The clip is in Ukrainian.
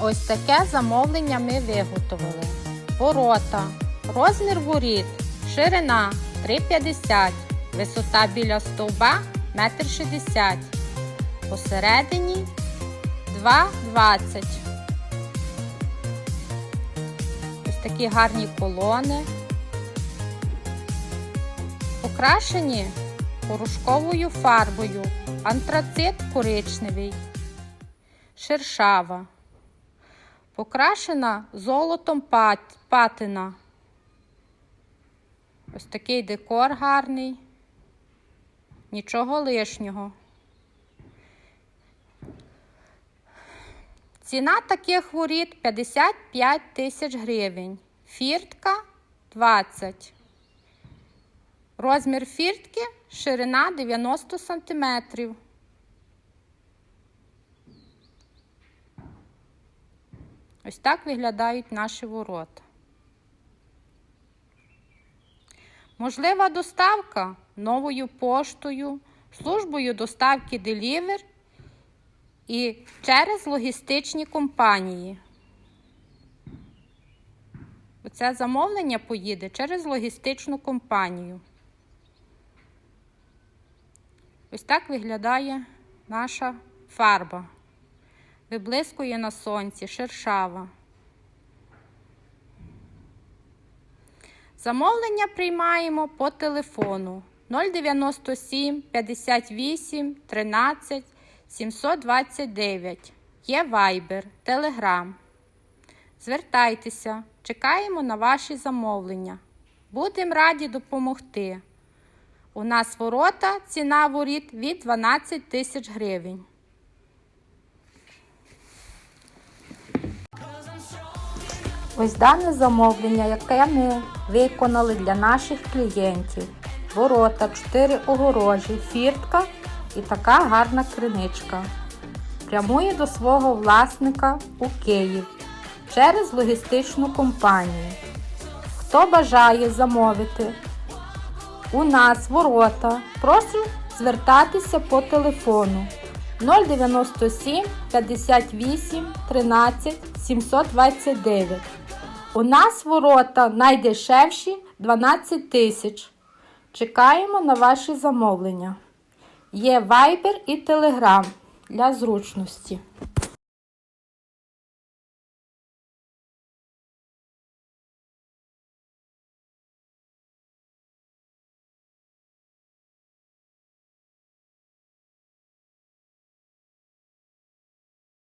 Ось таке замовлення ми виготовили. Ворота, розмір воріт, ширина 3,50, висота біля стовба 1,60 м. Посередині 2,20. Ось такі гарні колони. Покрашені порошковою фарбою, антрацит коричневий, шершава. Покрашена золотом пат- патина. Ось такий декор гарний. Нічого лишнього. Ціна таких воріт 55 тисяч гривень. Фіртка 20. Розмір фіртки ширина 90 сантиметрів. Ось так виглядають наші ворота. Можлива доставка новою поштою, службою доставки Deliver і через логістичні компанії. Оце замовлення поїде через логістичну компанію. Ось так виглядає наша фарба. Виблискує на сонці, шершава. Замовлення приймаємо по телефону 097 58 13 729. Є Viber, Telegram. Звертайтеся, чекаємо на ваші замовлення. Будемо раді допомогти. У нас ворота, ціна воріт від 12 тисяч гривень. Ось дане замовлення, яке ми виконали для наших клієнтів. Ворота, 4 огорожі, фіртка і така гарна криничка. Прямує до свого власника у Київ через логістичну компанію. Хто бажає замовити у нас ворота, прошу звертатися по телефону 097 58 13 729. У нас ворота найдешевші 12 тисяч. Чекаємо на ваші замовлення. Є Viber і Telegram для зручності.